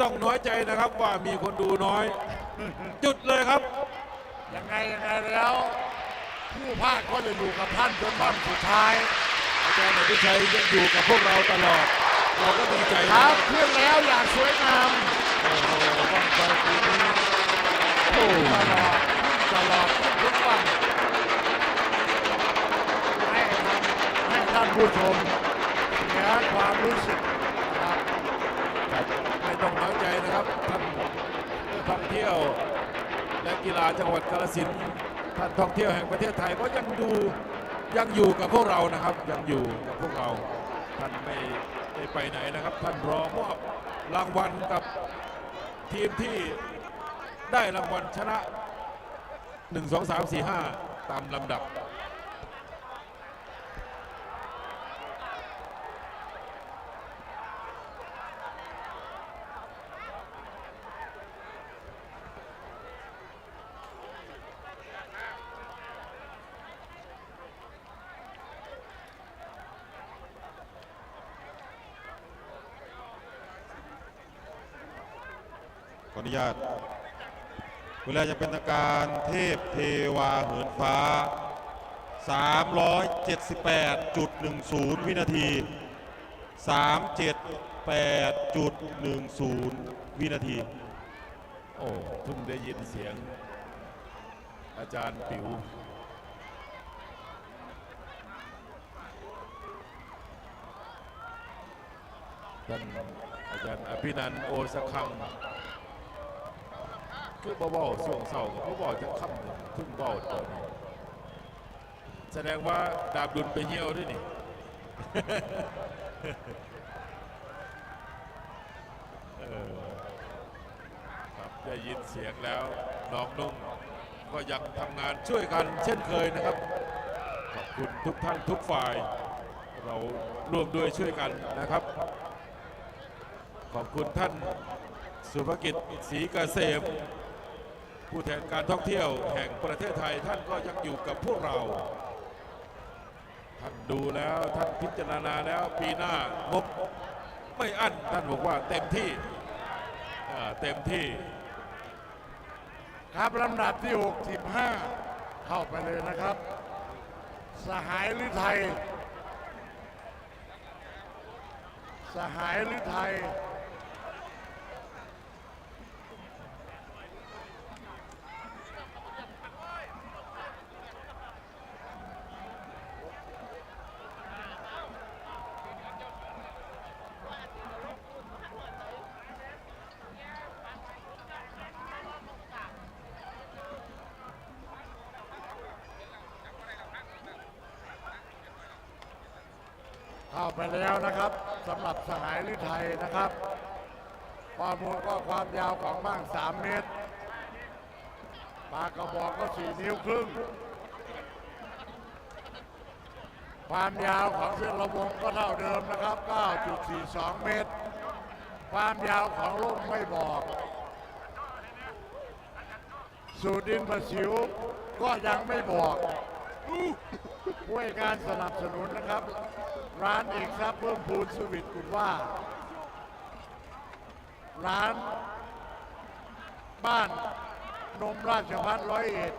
ต้องน้อยใจนะครับว่ามีคนดูน้อย จุดเลยครับ ยังไงยังไงแล้ว ผู้ภาคก็จะอยู่กับท่านจนวันสุดท้าย อาจารย์อภิชัยยังอยู่กับพวกเราตลอด เราก็ดีใจคนะรับขึ้นแล้วอย่างสวยงามโอ้โหบ้างไฟปีนี้โอ้ตลอดตลอดทุกวันให้ท่านให้ท่านผู้ชมเสียความรู้สึกนะครับ ครับไม่ต้องน้อยใจนะครับท่าน ท่องเที่ยว และกีฬาจังหวัดกาฬสินธุ์ท่านท่องเที่ยวแห่งประเทศไทยก็ยังดูยังอยู่กับพวกเรานะครับยังอยู่กับพวกเราท่านไม่ไม่ไปไหนนะครับ ท่านรอมอบรางวัลกับทีมที่ได้รางวัลชนะ 1 2 3 4 5 ตามลำดับ ขออนุญาต เวลาจะเป็นทางการเทพเทวาเหินฟ้า 378.10 วินาที 378.10 วินาที โอ้เพิ่งได้ยินเสียง อาจารย์ปิวท่านอาจารย์อภินันโอสคัง คือเบาๆช่วงเศร้าก็เบาจะค่ำหนึ่งเพิ่งเบาตอนนี้แสดงว่าดาบดุลไปเยี่ยวด้วยนี่ครับได้ยินเสียงแล้วน้องนุ่งก็ยังทำงานช่วยกันเช่นเคยนะครับ ขอบคุณทุกท่านทุกฝ่าย เราร่วมด้วยช่วยกันนะครับ ขอบคุณท่านสุภกิจศรีเกษม ผู้แทนการท่องเที่ยวแห่งประเทศไทยท่านก็ยังอยู่กับพวกเรา ท่านดูแล้วท่านพิจารณาแล้วปีหน้างบไม่อั้นท่านบอกว่าเต็มที่เต็มที่ ครับลำดับที่ 65 เข้าไปเลยนะครับ สหายหรือไทย สหายหรือไทย เข้าไปแล้วนะครับสำหรับสหายหรือไทยนะครับความมูลก็ความยาวของบ้าง 3 เมตร ปากกระบอกก็ 4 นิ้วครึ่ง ความยาวของเส้นระวงก็เท่าเดิมนะครับ 9.42 เมตร ความยาวของลูกไม่บอก สูดินประสิวก็ยังไม่บอก ช่วยการสนับสนุนนะครับ ร้านเอกทรัพย์เพิ่มพูนสวิตคุณว่า ร้านบ้านนมราชพัฒร้อยเอ็ด